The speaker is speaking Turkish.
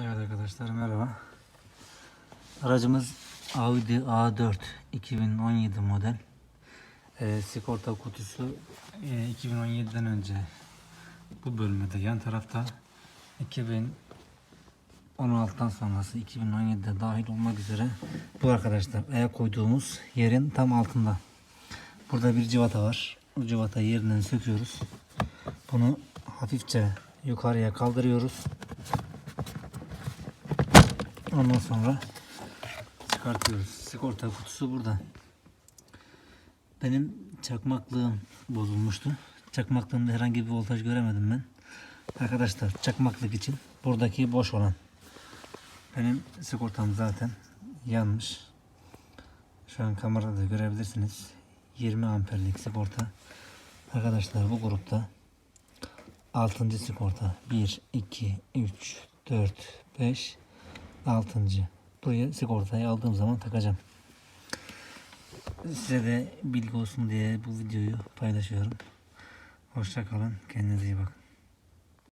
Evet arkadaşlar merhaba. Aracımız Audi A4 2017 model. Ee, sigorta kutusu e, 2017'den önce bu bölmede yan tarafta 2016'dan sonrası 2017'de dahil olmak üzere bu arkadaşlar ayak koyduğumuz yerin tam altında. Burada bir civata var. Bu civata yerinden söküyoruz. Bunu hafifçe yukarıya kaldırıyoruz. Ondan sonra çıkartıyoruz. Sigorta kutusu burada. Benim çakmaklığım bozulmuştu. Çakmaklığımda herhangi bir voltaj göremedim ben. Arkadaşlar çakmaklık için buradaki boş olan. Benim sigortam zaten yanmış. Şu an kamerada görebilirsiniz. 20 amperlik sigorta. Arkadaşlar bu grupta 6. sigorta 1, 2, 3, 4, 5, 6. Buraya sigortayı aldığım zaman takacağım. Size de bilgi olsun diye bu videoyu paylaşıyorum. Hoşça kalın. Kendinize iyi bakın.